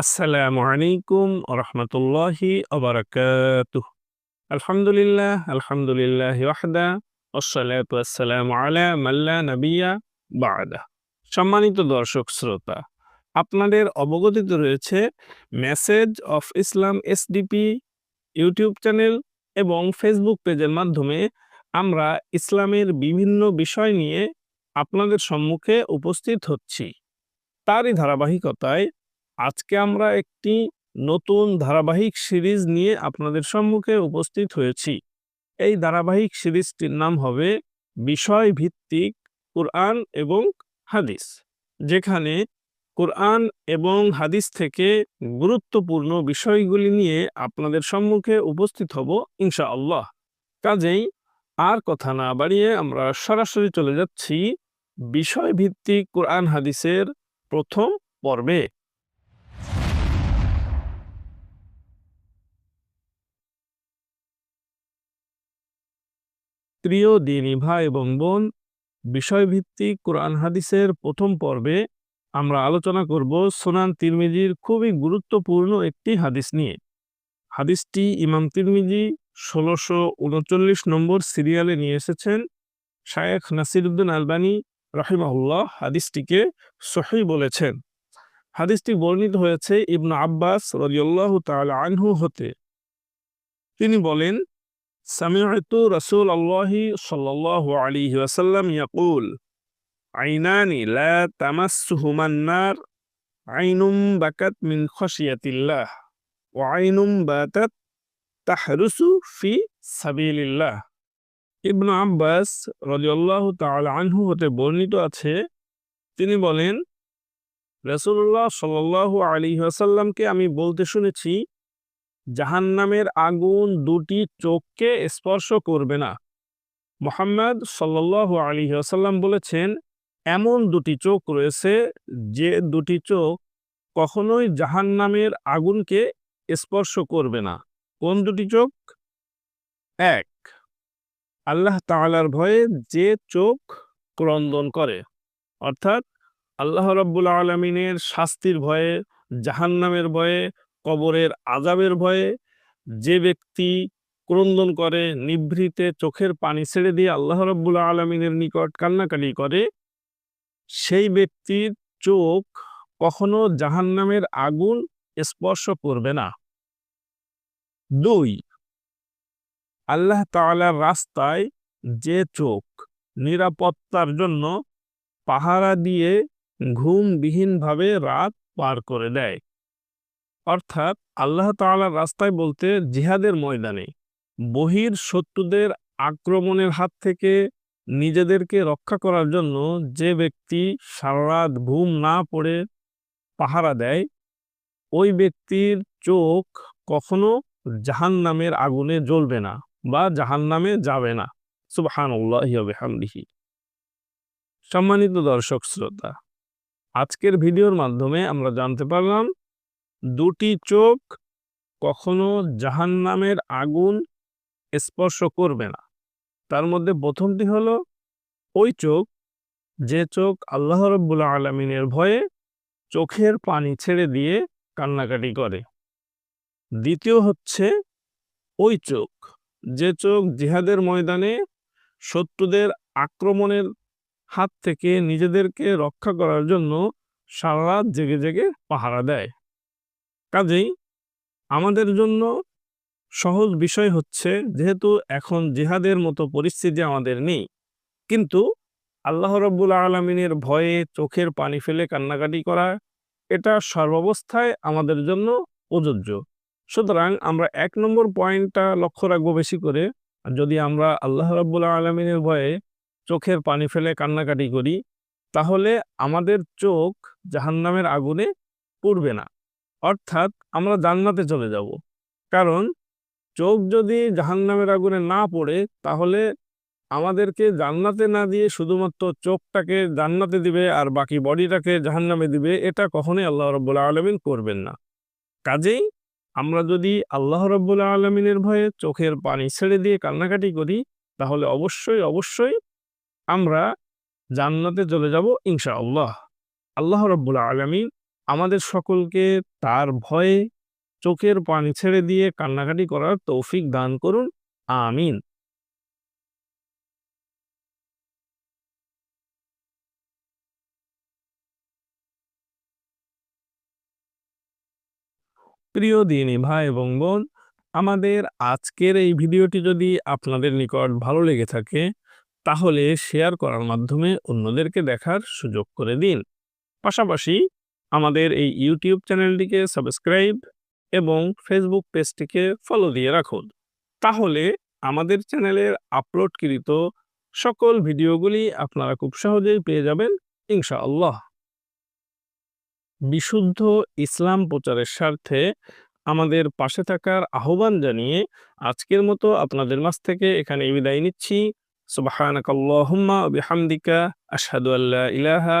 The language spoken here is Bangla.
আসসালামু আলাইকুম রহমতুল্লাহি অবরাকাতুহ আলহামদুলিল্লাহ আলহামদুলিল্লাহ ওয়াহদা ওসলাতু আসসালামু মাল্লা নবিয়া বাদা। সম্মানিত দর্শক, শ্রোতা, আপনাদের অবগতিতে রয়েছে message of Islam SDP YouTube channel এবং ফেসবুক পেজের মাধ্যমে আমরা ইসলামের বিভিন্ন বিষয় নিয়ে আপনাদের সম্মুখে উপস্থিত হচ্ছি। তারই ধারাবাহিকতায় আজকে আমরা একটি নতুন ধারাবাহিক সিরিজ নিয়ে আপনাদের সম্মুখে উপস্থিত হয়েছি। এই ধারাবাহিক সিরিজটির নাম হবে বিষয় ভিত্তিক কোরআন এবং হাদিস, যেখানে কোরআন এবং হাদিস থেকে গুরুত্বপূর্ণ বিষয়গুলি নিয়ে আপনাদের সম্মুখে উপস্থিত হব ইনশাআল্লাহ। কাজেই আর কথা না বাড়িয়ে আমরা সরাসরি চলে যাচ্ছি বিষয় ভিত্তিক কোরআন হাদিসের প্রথম পর্বে। প্রিয় দিনী ভাই এবং বোন, বিষয়ভিত্তিক কোরআন হাদিসের প্রথম পর্বে আমরা আলোচনা করব সোনান তিরমিজির খুবই গুরুত্বপূর্ণ একটি হাদিস নিয়ে। হাদিসটি ইমাম তিরমিজি ষোলোশো উনচল্লিশ নম্বর সিরিয়ালে নিয়ে এসেছেন। শায়েখ নাসিরুদ্দিন আলবানী রাহিমাহুল্লাহ হাদিসটিকে সহি বলেছেন। হাদিসটি বর্ণিত হয়েছে ইবনু আব্বাস রদিয়াল্লাহ তাআলা আনহু হতে। তিনি বলেন সামিউতু রসুল আল্লাহি সাল্লাহ আলী ওয়াসাল্লাম ইয়াকুল আইনানি লা তামাসুহুমান্নার আইনুম বাকাত মিন খসিয়াতিল্লাহ ও আইনুম বাতাত তাহরুসু ফি সাবিল্লাহ ইবন আব্বাস রলিউল্লাহ তাল আনহু হতে বর্ণিত আছে, তিনি বলেন রসুল্লাহ সাল আলী আসাল্লামকে আমি বলতে শুনেছি জাহান্নামের আগুন দুটি চোখকে স্পর্শ করবে না। মোহাম্মদ সাল্লাহ আলী আসাল্লাম বলেছেন, এমন দুটি চোখ রয়েছে যে দুটি চোখ কখনোই জাহান্নামের আগুনকে স্পর্শ করবে না। কোন দুটি চোখ? এক, আল্লাহ তাআলার ভয়ে যে চোখ ক্রন্দন করে। অর্থাৎ আল্লাহ রব্বুল আলমিনের শাস্তির ভয়ে, জাহান্নামের ভয়ে কবরের আজাবের ভয়ে যে ব্যক্তি ক্রন্দন করে, নিভৃতে চোখের পানি ছেড়ে দিয়ে আল্লাহ রব্বুল আলমিনের নিকট কান্নাকাটি করে, সেই ব্যক্তির চোখ কখনো জাহান্নামের আগুন স্পর্শ করবে না। দুই, আল্লাহ তাআলার রাস্তায় যে চোখ নিরাপত্তার জন্য পাহারা দিয়ে ঘুমবিহীনভাবে রাত পার করে দেয়। অর্থাৎ আল্লাহ তাআলার রাস্তায় বলতে জিহাদের ময়দানে। বহির শত্রুদের আক্রমণের হাত থেকে নিজেদেরকে রক্ষা করার জন্য যে ব্যক্তি সারারাত ঘুম না পড়ে পাহারা দেয়, ওই ব্যক্তির চোখ কখনো জাহান নামের আগুনে জ্বলবে না বা জাহান নামে যাবে না। সুবাহানহামদিহি সম্মানিত দর্শক, শ্রোতা, আজকের ভিডিওর মাধ্যমে আমরা জানতে পারলাম দুটি চোখ কখনো জাহান্নামের আগুন স্পর্শ করবে না। তার মধ্যে প্রথমটি হলো, ওই চোখ, যে চোখ আল্লাহ রব্বুল আলমিনের ভয়ে চোখের পানি ছেড়ে দিয়ে কান্নাকাটি করে। দ্বিতীয় হচ্ছে, ওই চোখ, যে চোখ জিহাদের ময়দানে শত্রুদের আক্রমণের হাত থেকে নিজেদেরকে রক্ষা করার জন্য সারা রাত জেগে জেগে পাহারা দেয়। কাজেই আমাদের জন্য সহজ বিষয় হচ্ছে যেহেতু এখন জিহাদের মতো পরিস্থিতি আমাদের নেই। কিন্তু আল্লাহ রব্বুল আলমিনের ভয়ে চোখের পানি ফেলে কান্নাকাটি করা, এটা সর্বাবস্থায় আমাদের জন্য প্রযোজ্য। সুতরাং আমরা এক নম্বর পয়েন্টটা লক্ষ্য রাখব বেশি করে। যদি আমরা আল্লাহ রব্বুল আলমিনের ভয়ে চোখের পানি ফেলে কান্নাকাটি করি, তাহলে আমাদের চোখ জাহান্নামের আগুনে পড়বে না। অর্থাৎ আমরা জান্নাতে চলে যাব। কারণ চোখ যদি জাহান্নামের আগুনে না পড়ে, তাহলে আমাদেরকে জান্নাতে না দিয়ে শুধুমাত্র চোখটাকে জান্নাতে দিবে আর বাকি বডিটাকে জাহান্নামে দিবে, এটা কখনোই আল্লাহ রব্বুল্লা আলমিন করবেন না। কাজেই আমরা যদি আল্লাহ রব্বুল্লা আলমিনের ভয়ে চোখের পানি ছেড়ে দিয়ে কান্নাকাটি করি, তাহলে অবশ্যই অবশ্যই আমরা জান্নাতে চলে যাব ইনশা আল্লাহ আল্লাহ রব্বুল্লা আলমিন আমাদের সকলকে তার ভয়ে চোখের পানি ছেড়ে দিয়ে কান্নাকাটি করার তৌফিক দান করুন। আমিন। প্রিয় দিনী ভাই এবং বোন, আমাদের আজকের এই ভিডিওটি যদি আপনাদের নিকট ভালো লেগে থাকে, তাহলে শেয়ার করার মাধ্যমে অন্যদেরকে দেখার সুযোগ করে দিন। পাশাপাশি আমাদের এই ইউটিউব চ্যানেলটিকে সাবস্ক্রাইব এবং ফেসবুক পেজটিকে ফলো দিয়ে রাখুন। তাহলে আমাদের চ্যানেলের আপলোডকৃত সকল ভিডিওগুলি আপনারা খুব সহজেই পেয়ে যাবেন, ইনশাআল্লাহ। বিশুদ্ধ ইসলাম প্রচারের স্বার্থে আমাদের পাশে থাকার আহ্বান জানিয়ে আজকের মতো আপনাদের মাঝ থেকে এখানে বিদায় নিচ্ছি। সুবহানাকাল্লাহুম্মা বিহামদিকা, আশহাদু আল্লা ইলাহা